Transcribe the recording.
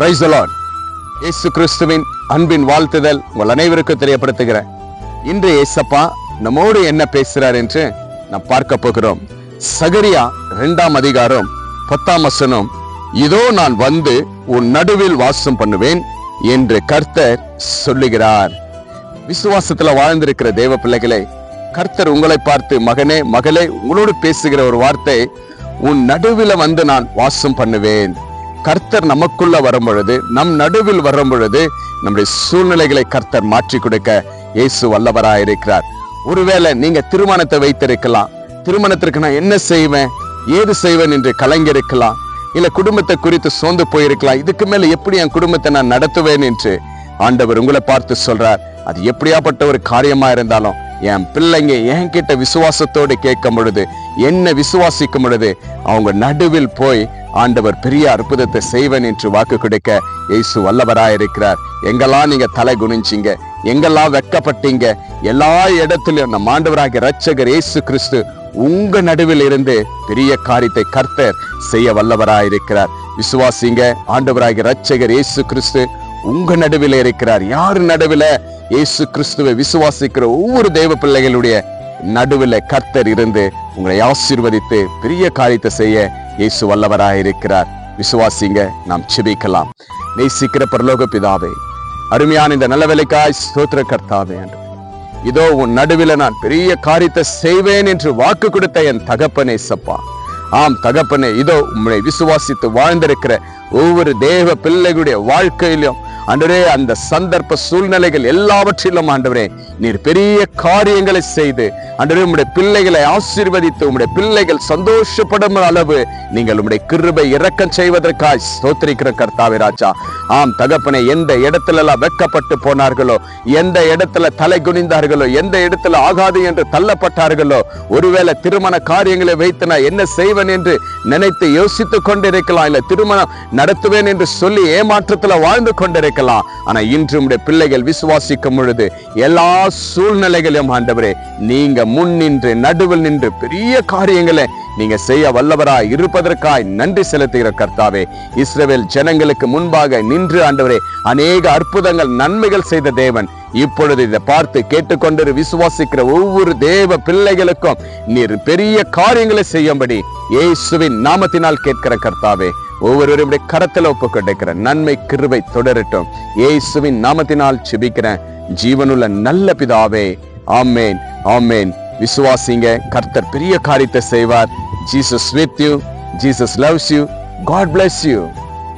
Price இயேசு கிறிஸ்துவின் அன்பின் வாழ்த்துதல் உங்கள் அனைவருக்கும் தெரியப்படுத்துகிறேன். இன்று ஏசப்பா நம்மோடு என்ன பேசுகிறார் என்று நாம் பார்க்க போகிறோம். சகரியா இரண்டாம் அதிகாரம் பத்தாம் வசனம் இதோ நான் வந்து உன் நடுவில் வாசம் பண்ணுவேன் என்று கர்த்தர் சொல்லுகிறார். விசுவாசத்துல வாழ்ந்திருக்கிற தேவ பிள்ளைகளே கர்த்தர் உங்களை பார்த்து மகனே மகளே உங்களோடு பேசுகிற ஒரு வார்த்தை உன் நடுவில் வந்து நான் வாசம் பண்ணுவேன் கர்த்தர் நமக்குள்ள வரும் பொழுது நம் நடுவில் வரும் பொழுது நம்முடைய சூழ்நிலைகளை கர்த்தர் மாற்றி கொடுக்க இயேசு வல்லவராயிருக்கிறார் ஒருவேளை நீங்க திருமணத்தை வைத்திருக்கலாம். திருமணத்திற்கு நான் என்ன செய்வேன்? ஏது செய்வேன் என்று கலங்கிருக்கலாம் இல்ல குடும்பத்தை குறித்து சோர்ந்து போயிருக்கலாம். இதுக்கு மேல எப்படி என் குடும்பத்தை நான் நடத்துவேன் என்று ஆண்டவர் உங்களை பார்த்து சொல்றார். அது எப்படியாப்பட்ட ஒரு காரியமா இருந்தாலும் என் பிள்ளைங்க என்கிட்ட விசுவாசத்தோடு கேட்கும் பொழுது என்ன விசுவாசிக்கும் பொழுது அவங்க நடுவில் போய் ஆண்டவர் பெரிய அற்புதத்தை செய்வேன் என்று வாக்கு கொடுக்க இயேசு வல்லவராயிருக்கிறார். எங்கெல்லாம் நீங்க தலை குனிஞ்சீங்க எங்கெல்லாம் வெக்கப்பட்டீங்க எல்லா இடத்திலும் நம் ஆண்டவராகிய ரட்சகர் இயேசு கிறிஸ்து உங்க நடுவில் இருந்து பெரிய காரியத்தை கர்த்தர் செய்ய வல்லவராயிருக்கிறார். விசுவாசிங்க ஆண்டவராகிய ரட்சகர் இயேசு கிறிஸ்து உங்க நடுவில் இருக்கிறார். யாரு நடுவில்? இயேசு கிறிஸ்துவை விசுவாசிக்கிற ஒவ்வொரு தெய்வ பிள்ளைகளுடைய நடுவில் கர்த்தர் இருந்து உங்களை ஆசீர்வதித்து பெரிய காரியத்தை செய்ய இயேசு வல்லவராயிருக்கிறார் விசுவாசிங்க நாம் செபிக்கலாம் நேசிக்கிற பரலோக பிதாவே அருமையான இந்த நல்ல வேலைக்காய் ஸ்தோத்திர கர்த்தாவே என்று. இதோ உன் நடுவில் நான் பெரிய காரியத்தை செய்வேன் என்று வாக்கு கொடுத்த என் தகப்பனே சப்பா. ஆம் தகப்பனே இதோ உம்மை விசுவாசித்து வாழ்ந்திருக்கிற ஒவ்வொரு தேவ பிள்ளைகளுடைய வாழ்க்கையிலும் அன்றே அந்த சந்தர்ப்ப சூழ்நிலைகள் எல்லாவற்றிலும் ஆண்டவரே நீர் பெரிய காரியங்களை செய்து அன்றே உம்முடைய பிள்ளைகளை ஆசீர்வதித்து உம்முடைய பிள்ளைகள் சந்தோஷப்படும் அளவு நீங்கள் உம்முடைய கிருபை இறக்கம் செய்வதற்காய் ஸ்தோத்திரிக்கிற கர்த்தாவே ராஜா. ஆம் தகப்பனை எந்த இடத்துல எல்லாம் வெக்கப்பட்டு போனார்களோ எந்த இடத்துல தலை குனிந்தார்களோ எந்த இடத்துல ஆகாது என்று தள்ளப்பட்டார்களோ ஒருவேளை திருமண காரியங்களை வைத்து நான் என்ன செய்வேன் என்று நினைத்து யோசித்துக் கொண்டிருக்கலாம் இல்ல திருமணம் நடத்துவேன் என்று சொல்லி ஏமாற்றத்துல வாழ்ந்து கொண்டிருக்க இருக்கலாம் ஆனா இன்று உடைய பிள்ளைகள் விசுவாசிக்கும் பொழுது எல்லா சூழ்நிலைகளையும் ஆண்டவரே நீங்க முன் நின்று நடுவில் நின்று பெரிய காரியங்களை நீங்க செய்ய வல்லவராய் இருப்பதற்காய் நன்றி செலுத்துகிற கர்த்தாவே. இஸ்ரேல் ஜனங்களுக்கு முன்பாக நின்று ஆண்டவரே அநேக அற்புதங்கள் நன்மைகள் செய்த தேவன் இப்பொழுது இதை பார்த்து கேட்டுக்கொண்டு விசுவாசிக்கிற ஒவ்வொரு தேவ பிள்ளைகளுக்கும் நீர் பெரிய காரியங்களை செய்யும்படி இயேசுவின் நாமத்தினால் கேட்கிற கர்த்தாவே. ஒவ்வொருவருடைய கரத்தில் ஒப்பு கிடைக்கிற நன்மை கிருவை தொடரட்டும். இயேசுவின் நாமத்தினால் செபிக்கிறேன் ஜீவனுள்ள நல்ல பிதாவே ஆமேன் ஆமேன். விசுவாசிங்க கர்த்தர் பெரிய காரியத்தை செய்வார். Jesus with you Jesus loves you God bless you